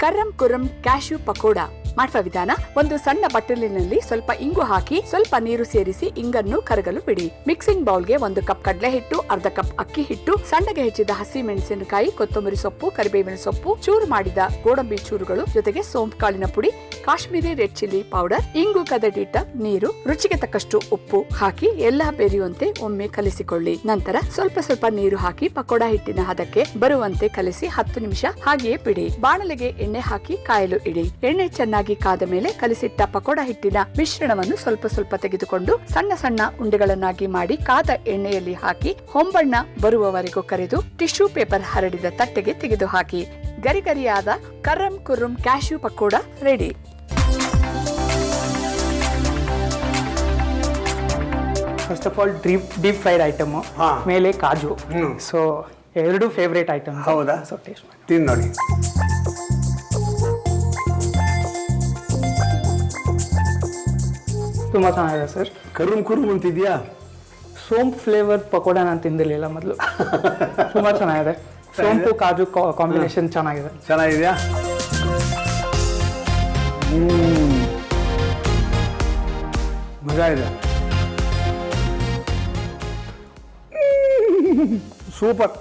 ಕರ್ರಂ ಕುರ್ರಂ ಕ್ಯಾಶ್ಯೂ ಪಕೋಡ ಮಾಡುವ ವಿಧಾನ, ಒಂದು ಸಣ್ಣ ಬಟ್ಟಲಿನಲ್ಲಿ ಸ್ವಲ್ಪ ಇಂಗು ಹಾಕಿ, ಸ್ವಲ್ಪ ನೀರು ಸೇರಿಸಿ ಇಂಗನ್ನು ಕರಗಲು ಬಿಡಿ. ಮಿಕ್ಸಿಂಗ್ ಬೌಲ್ಗೆ ಒಂದು ಕಪ್ ಕಡಲೆ ಹಿಟ್ಟು ಅರ್ಧ ಕಪ್ ಅಕ್ಕಿ ಹಿಟ್ಟು, ಸಣ್ಣಗೆ ಹೆಚ್ಚಿದ ಹಸಿ ಮೆಣಸಿನಕಾಯಿ, ಕೊತ್ತಂಬರಿ ಸೊಪ್ಪು, ಕರಿಬೇವಿನ ಸೊಪ್ಪು, ಚೂರು ಮಾಡಿದ ಗೋಡಂಬಿ ಚೂರುಗಳು, ಜೊತೆಗೆ ಸೋಂಪು ಕಾಳಿನ ಪುಡಿ, ಕಾಶ್ಮೀರಿ ರೆಡ್ ಚಿಲ್ಲಿ ಪೌಡರ್, ಇಂಗು ಕದಡಿಟ್ಟ ನೀರು, ರುಚಿಗೆ ತಕ್ಕಷ್ಟು ಉಪ್ಪು ಹಾಕಿ ಎಲ್ಲ ಬೆರೆಯುವಂತೆ ಒಮ್ಮೆ ಕಲಿಸಿಕೊಳ್ಳಿ. ನಂತರ ಸ್ವಲ್ಪ ಸ್ವಲ್ಪ ನೀರು ಹಾಕಿ ಪಕೋಡ ಹಿಟ್ಟಿನ ಹದಕ್ಕೆ ಬರುವಂತೆ ಕಲಿಸಿ ಹತ್ತು ನಿಮಿಷ ಹಾಗೆಯೇ ಬಿಡಿ. ಬಾಣಲೆಗೆ ಎಣ್ಣೆ ಹಾಕಿ ಕಾಯಲು ಇಡಿ. ಎಣ್ಣೆ ಚೆನ್ನಾಗಿ ಕಾದ ಮೇಲೆ ಕಲಿಸಿಟ್ಟ ಪಕೋಡ ಹಿಟ್ಟಿನ ಮಿಶ್ರಣವನ್ನು ಸ್ವಲ್ಪ ಸ್ವಲ್ಪ ತೆಗೆದುಕೊಂಡು ಸಣ್ಣ ಸಣ್ಣ ಉಂಡೆಗಳನ್ನಾಗಿ ಮಾಡಿ ಕಾದ ಎಣ್ಣೆಯಲ್ಲಿ ಹಾಕಿ ಹೊಂಬಣ್ಣ ಬರುವವರೆಗೂ ಕರೆದು ಟಿಶ್ಯೂ ಪೇಪರ್ ಹರಡಿದ ತಟ್ಟೆಗೆ ತೆಗೆದು ಹಾಕಿ ಗರಿಗರಿಯಾದ ಕರ್ರಂ ಕುರ್ರಂ cashew pakoda ready. First of all deep deep fried item ಮೇಲೆ ಕಾಜು. ಸೊ ಎರಡು ಫೇವ್ರೇಟ್ ಐಟಮ್ ಹೌದಾ? ಸೊ ಟೇಸ್ಟ್ ಮಾಡಿ. ತಿಂದು ತುಂಬ ಚೆನ್ನಾಗಿದೆ ಸರ್. ಕರುಮ್ ಕುರುಮ್ ಅಂತಿದ್ಯಾ? ಸೋಂಪು ಫ್ಲೇವರ್ ಪಕೋಡ ನಾನು ತಿಂದಿರಲಿಲ್ಲ ಮೊದಲು. ತುಂಬ ಚೆನ್ನಾಗಿದೆ. ಸೋಂಪು ಕಾಜು ಕಾಂಬಿನೇಷನ್ ಚೆನ್ನಾಗಿದೆ. ಚೆನ್ನಾಗಿದೆಯಾ? ಮಜಾ ಇದೆ ಸೂಪರ್.